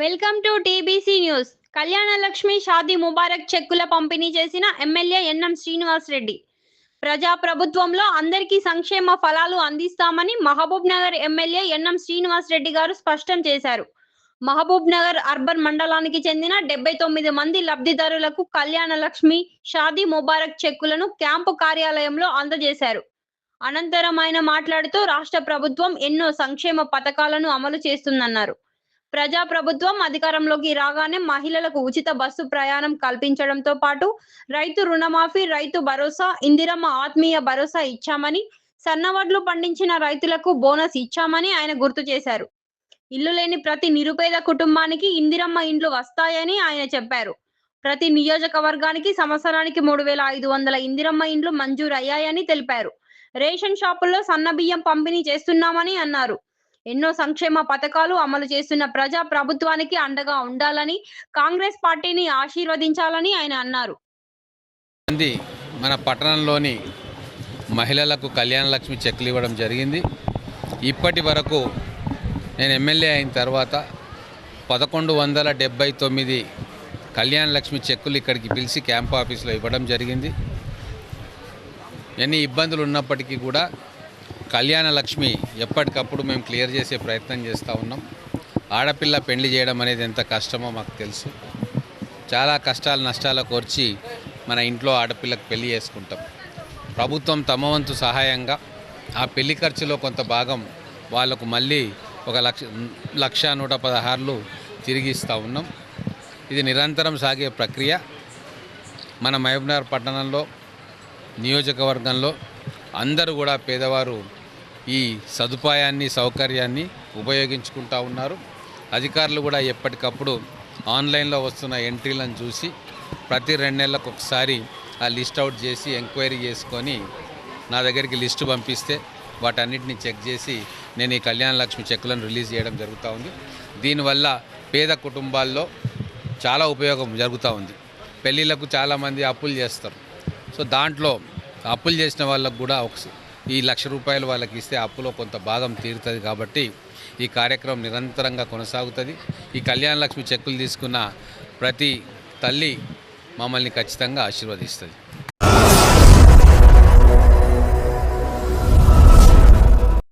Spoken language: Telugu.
Welcome to TBC news. Kalyana Lakshmi Shaadi Mubarak చెక్కుల పంపిణీ చేసిన ఎమ్మెల్యే ఎన్ఎం శ్రీనివాస్ రెడ్డి. ప్రజా ప్రభుత్వంలో అందరికీ సంక్షేమ ఫలాలు అందిస్తామని మహబూబ్ నగర్ ఎమ్మెల్యే ఎన్ఎం శ్రీనివాస్ రెడ్డి గారు స్పష్టం చేశారు. మహబూబ్ నగర్ అర్బన్ మండలానికి చెందిన డెబ్బై తొమ్మిది మంది లబ్ధిదారులకు కళ్యాణ లక్ష్మి షాదీ ముబారక్ చెక్కులను క్యాంపు కార్యాలయంలో అందజేశారు. అనంతరం ఆయన మాట్లాడుతూ రాష్ట్ర ప్రభుత్వం ఎన్నో సంక్షేమ పథకాలను అమలు చేస్తుందన్నారు. ప్రజా ప్రభుత్వం అధికారంలోకి రాగానే మహిళలకు ఉచిత బస్సు ప్రయాణం కల్పించడంతో పాటు రైతు రుణమాఫీ రైతు భరోసా ఇందిరమ్మ ఆత్మీయ భరోసా ఇచ్చామని సన్నవడ్లు పండించిన రైతులకు బోనస్ ఇచ్చామని ఆయన గుర్తు చేశారు. ఇల్లు లేని ప్రతి నిరుపేద కుటుంబానికి ఇందిరమ్మ ఇండ్లు వస్తాయని ఆయన చెప్పారు. ప్రతి నియోజకవర్గానికి సంవత్సరానికి మూడు వేల ఐదు వందల ఇందిరమ్మ ఇండ్లు మంజూరు అయ్యాయని తెలిపారు. రేషన్ షాపుల్లో సన్న బియ్యం పంపిణీ చేస్తున్నామని అన్నారు. ఎన్నో సంక్షేమ పథకాలు అమలు చేస్తున్న ప్రజా ప్రభుత్వానికి అండగా ఉండాలని కాంగ్రెస్ పార్టీని ఆశీర్వదించాలని ఆయన అన్నారు. మంది మన పట్టణంలోని మహిళలకు కళ్యాణ లక్ష్మి చెక్కులు ఇవ్వడం జరిగింది. ఇప్పటి వరకు నేను ఎమ్మెల్యే అయిన తర్వాత పదకొండు వందల డెబ్బై తొమ్మిది కళ్యాణ లక్ష్మి చెక్కులు ఇక్కడికి పిలిచి క్యాంప్ ఆఫీస్లో ఇవ్వడం జరిగింది. ఎన్ని ఇబ్బందులు ఉన్నప్పటికీ కూడా కళ్యాణ లక్ష్మి ఎప్పటికప్పుడు మేము క్లియర్ చేసే ప్రయత్నం చేస్తూ ఉన్నాం. ఆడపిల్ల పెళ్ళి చేయడం అనేది ఎంత కష్టమో మాకు తెలుసు. చాలా కష్టాలు నష్టాలు కోర్చి మన ఇంట్లో ఆడపిల్లకు పెళ్ళి చేసుకుంటాం. ప్రభుత్వం తమ వంతు సహాయంగా ఆ పెళ్ళి ఖర్చులో కొంత భాగం వాళ్ళకు మళ్ళీ ఒక లక్ష లక్ష నూట పదహారులు తిరిగి ఇస్తూ ఉన్నాం. ఇది నిరంతరం సాగే ప్రక్రియ. మన మహబూబ్నగర్ పట్టణంలో నియోజకవర్గంలో అందరూ కూడా పేదవారు ఈ సదుపాయాన్ని సౌకర్యాన్ని ఉపయోగించుకుంటూ ఉన్నారు. అధికారులు కూడా ఎప్పటికప్పుడు ఆన్లైన్లో వస్తున్న ఎంట్రీలను చూసి ప్రతి రెండు నెలలకు ఒకసారి ఆ లిస్ట్ అవుట్ చేసి ఎంక్వైరీ చేసుకొని నా దగ్గరికి లిస్టు పంపిస్తే వాటన్నిటిని చెక్ చేసి నేను ఈ కళ్యాణ లక్ష్మి చెక్కులను రిలీజ్ చేయడం జరుగుతూ ఉంది. దీనివల్ల పేద కుటుంబాల్లో చాలా ఉపయోగం జరుగుతూ ఉంది. పెళ్ళిళ్ళకు చాలామంది అప్పులు చేస్తారు. సో దాంట్లో అప్పులు చేసిన వాళ్ళకు కూడా ఒక ఈ లక్ష రూపాయలు వాళ్ళకి ఇస్తే అప్పులో కొంత భాగం తీరుతుంది కాబట్టి ఈ కార్యక్రమం నిరంతరంగా కొనసాగుతుంది. ఈ కళ్యాణ లక్ష్మి చెక్కులు తీసుకున్న ప్రతి తల్లి మమ్మల్ని ఖచ్చితంగా ఆశీర్వదిస్తుంది.